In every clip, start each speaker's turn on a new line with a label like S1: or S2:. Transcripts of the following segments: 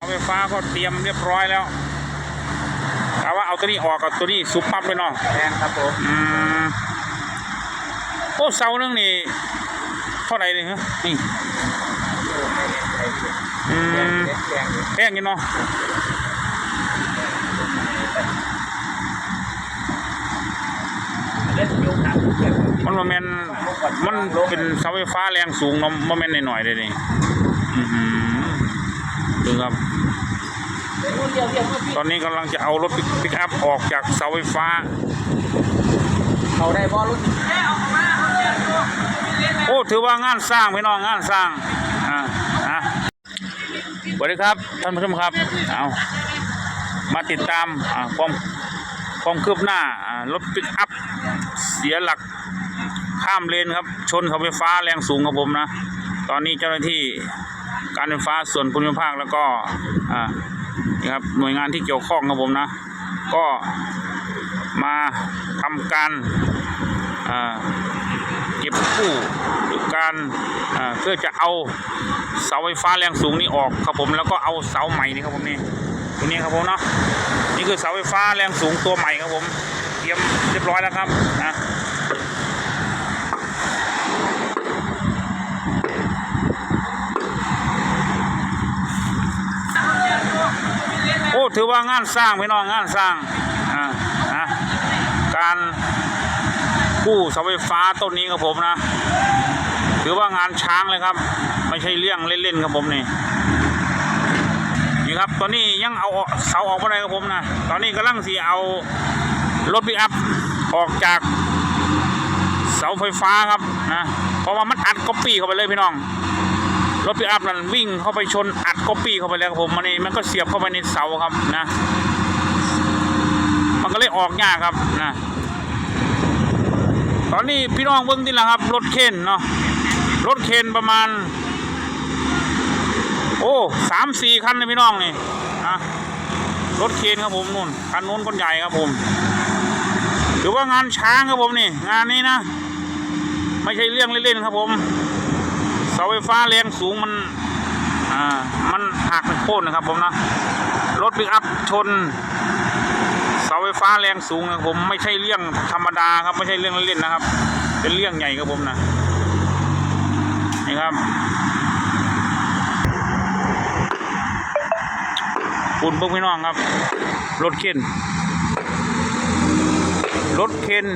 S1: เสาไฟฟ้าก็เตรียมเรียบร้อยแล้วกะว่าเอาตัวนี้ออกกับตัวนี้สุบปั๊บเลยเนาะ
S2: แพงครับผม
S1: อืมโอ้เสานึงนี่เท่าไหร่นี่ฮะนี่อื
S2: แพง
S1: ม
S2: แพง
S1: แพงอยู่เนาะ
S2: เล่นยูหนักเกี่ยวกับ
S1: มันบ่แม่นมันเป็นเสาไฟฟ้าแรงสูงเนาะบ่แม่นหน่อยๆเลยนี่อือหือ ดูครับ
S2: รุ่นเดียวเดียวรุ่นพี่
S1: ตอนนี้กำลังจะเอารถปิกอัพออกจากเสาไฟฟ้า
S2: เขาได้บอลรุ่น
S1: โอ้ ถือว่างานสร้างพี่น้องงานสร้างอ่าอะสวัสดีครับ ท่านผู้ชมครับเอามาติดตามอ่าความความคืบหน้าอ่ารถปิกอัพเสียหลักข้ามเลนครับ ชนเสาไฟฟ้าแรงสูงครับผมนะ ตอนนี้เจ้าหน้าที่ การไฟฟ้าส่วนภูมิภาคแล้วก็นี่ครับหน่วยงานที่เกี่ยวข้องครับผมนะ ก็มาทำการเก็บกู้หรือการเพื่อจะเอาเสาไฟฟ้าแรงสูงนี้ออกครับผมแล้วก็เอาเสาใหม่นี่ครับผมนี่ตัวนี้ครับผมเนาะนี่คือเสาไฟฟ้าแรงสูงตัวใหม่ครับผมเตรียมเรียบร้อยแล้วครับนะ ถือว่างานสร้างพี่น้องงานสร้างอ่านะการกู้เสาไฟฟ้าต้นนี้ครับผมนะถือว่างานช้างเลยครับ ไม่ใช่เรื่องเล่นๆครับผมนี่นี่ครับตอนนี้ยังเอาเสาออกมาได้ครับผมนะตอนนี้กำลังสีเอารถปิกอัพออกจากเสาไฟฟ้าครับนะเพราะว่ามันอัดก๊อปปี้เข้าไปเลยพี่น้อง รถปิกอัพนั้นวิ่งเข้าไปชนอัดก๊อปปี้เข้าไปแล้วครับผมมันนี่มันก็เสียบเข้าไปในเสาครับนะ มันก็เลยออกยากครับนะตอนนี้พี่น้องเบิ้งที่ละครับรถเข็นเนาะรถเข็นประมาณ โอ้สามสี่คันเลยพี่น้องนี่อะรถเข็นครับผมนู่นคันนู้นคนใหญ่ครับผมถือว่างานช้างครับผมนี่ งานนี้นะ ไม่ใช่เรื่องเล่นๆครับผมาไฟฟ้าแรงสูงมันอ่ามันหักโค่นนะครับผมนะรถปิกอัพชนเสาไฟฟ้าแรงสูงนะผมไม่ใช่เรื่องธรรมดาครับไม่ใช่เรื่องเล่นนะครับ เป็นเรื่องใหญ่ครับผมนะนี่ครับคุณพวกพี่น้องครับ รถเข็นรถเข็น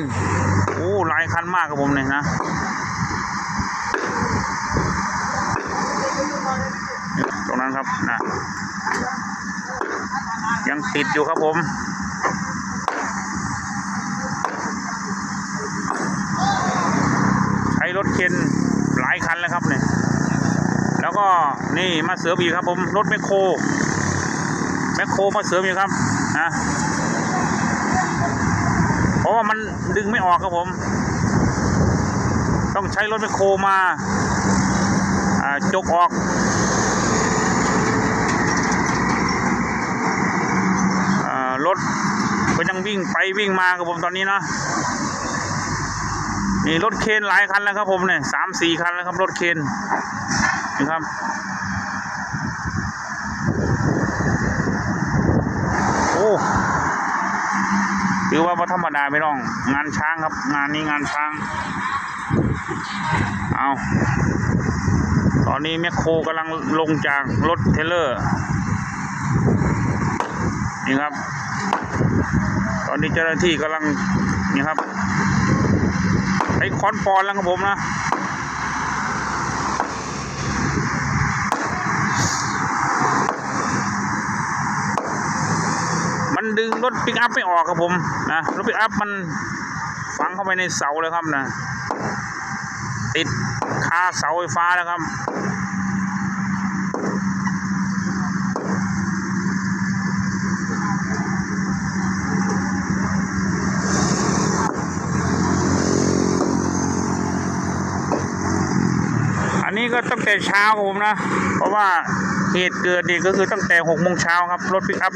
S1: โอ้หลายคันมากครับผมเนี่ยนะ รงนั้นครับนะยังติดอยู่ครับผมใช้รถเข็นหลายคันแล้วครับเนี่ยแล้วก็นี่มาเสริมอีกครับผมรถแมคโครแมคโครมาเสริมอีกครับนะเพราะว่ามันดึงไม่ออกครับผม ต้องใช้รถแมคโครมาจกออก อ่า รถก็ยังวิ่งไปวิ่งมาครับผมตอนนี้นะนี่รถเคนหลายคันแล้วครับผมเนี่ยสามสี่คันแล้วครับรถเคนนี่ครับโอ้ถือว่าธรรมดาไม่ต้องงานช้างครับ งานนี้งานช้างเอาตอนนี้แมคโครกำลังลงจากรถเทเลอร์นี่ครับ ตอนนี้เจ้าหน้าที่กำลังนี่ครับไอ้คอนปอนแล้วครับผมนะมันดึงรถปิกอัพไม่ออกครับผมนะรถปิกอัพมันฝังเข้าไปในเสาเลยครับนะติดคาเสาไฟฟ้าแล้วครับ ก็ตั้งแต่เช้าครับผมนะ เพราะว่าเหตุเกิดนี่ก็คือตั้งแต่หกโมงเช้าครับ รถปิกอัพ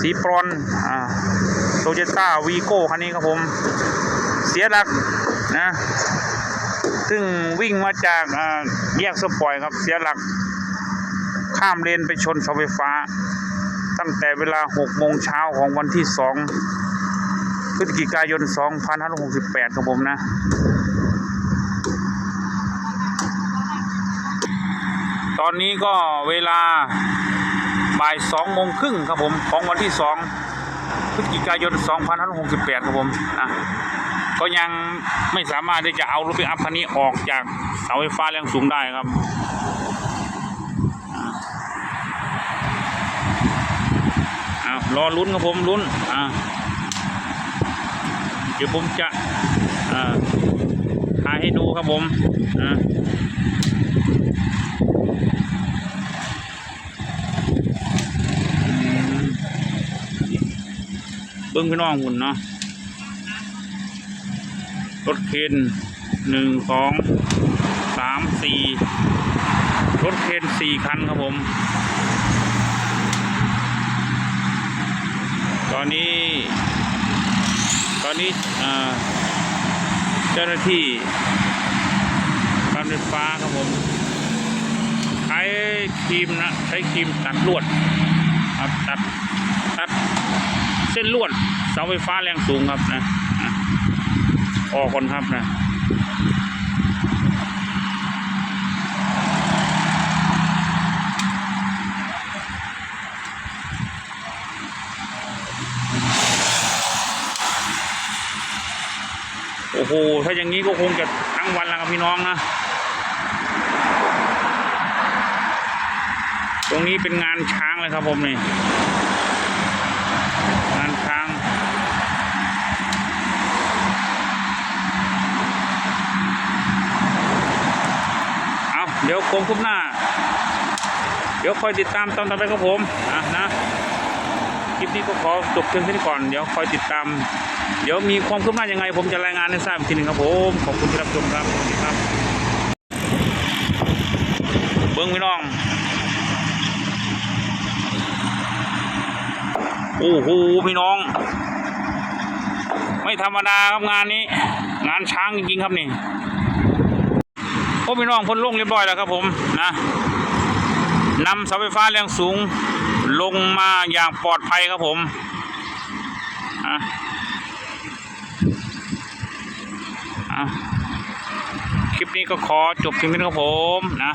S1: สีปรอนอ่าโตโยต้าวีโก้คันนี้ครับผม เสียหลักนะ ซึ่งวิ่งมาจากแยกสปอยครับ เสียหลักข้ามเลนไปชนเสาไฟฟ้า ตั้งแต่เวลา6โมงเช้าของวันที่ 2 พฤศจิกายน 2568 ครับผมนะ ตอนนี้ก็เวลาบ่าย2โมงครึ่งครับผมของวันที่2พฤศจิกายน 2568 ครับผมนะก็ยังไม่สามารถที่จะเอารถปิกอัพคันนี้ออกจากเสาไฟฟ้าแรงสูงได้ครับอ้ารอลุ้นครับผมลุ้น อ่า เดี๋ยวผมจะอ่าถ่ายให้ดูครับผม อ่าอืม เบิ้งพี่น้องหุ่นเนาะรถเคนหนึ่งสองสามสี่รถเคนสี่คันครับผม ตอนนี้ ตอนนี้เจ้าหน้าที่การไฟฟ้าครับผม ครีมนะใช้ครีมตัดลวดครับตัดตัดเส้นลวดเสาไฟฟ้าแรงสูงครับนะอะออกคนครับนะโอ้โห ถ้าอย่างนี้ก็คงจะทั้งวันแล้วครับพี่น้องนะ รงนี้เป็นงานช้างเลยครับผมนี่งานช้าง เอาเดี๋ยวโคงคุบหน้า เดี๋ยวคอยติดตามตอนต่อไปครับผมอะนะคลิปนี้ก็ขอจบเพียงเท่านี้ก่อน เดี๋ยวคอยติดตาม เดี๋ยวมีความคืบหน้ายังไง ผมจะรายงานให้ทราบอีกทีหนึ่งครับผม ขอบคุณที่รับชมครับสวัสดีครับ เบิ้งพี่น้อง อ้โหพี่น้อง ไม่ธรรมดาครับงานนี้ งานช้างจริงๆครับนี่โอ้พี่น้องพ้นลงเรียบร้อยแล้วครับผมนะนำเสาไฟฟ้าแรงสูงลงมาอย่างปลอดภัยครับผมอะอะคลิปนี้ก็ขอจบเพียงเท่านี้ครับผมนะ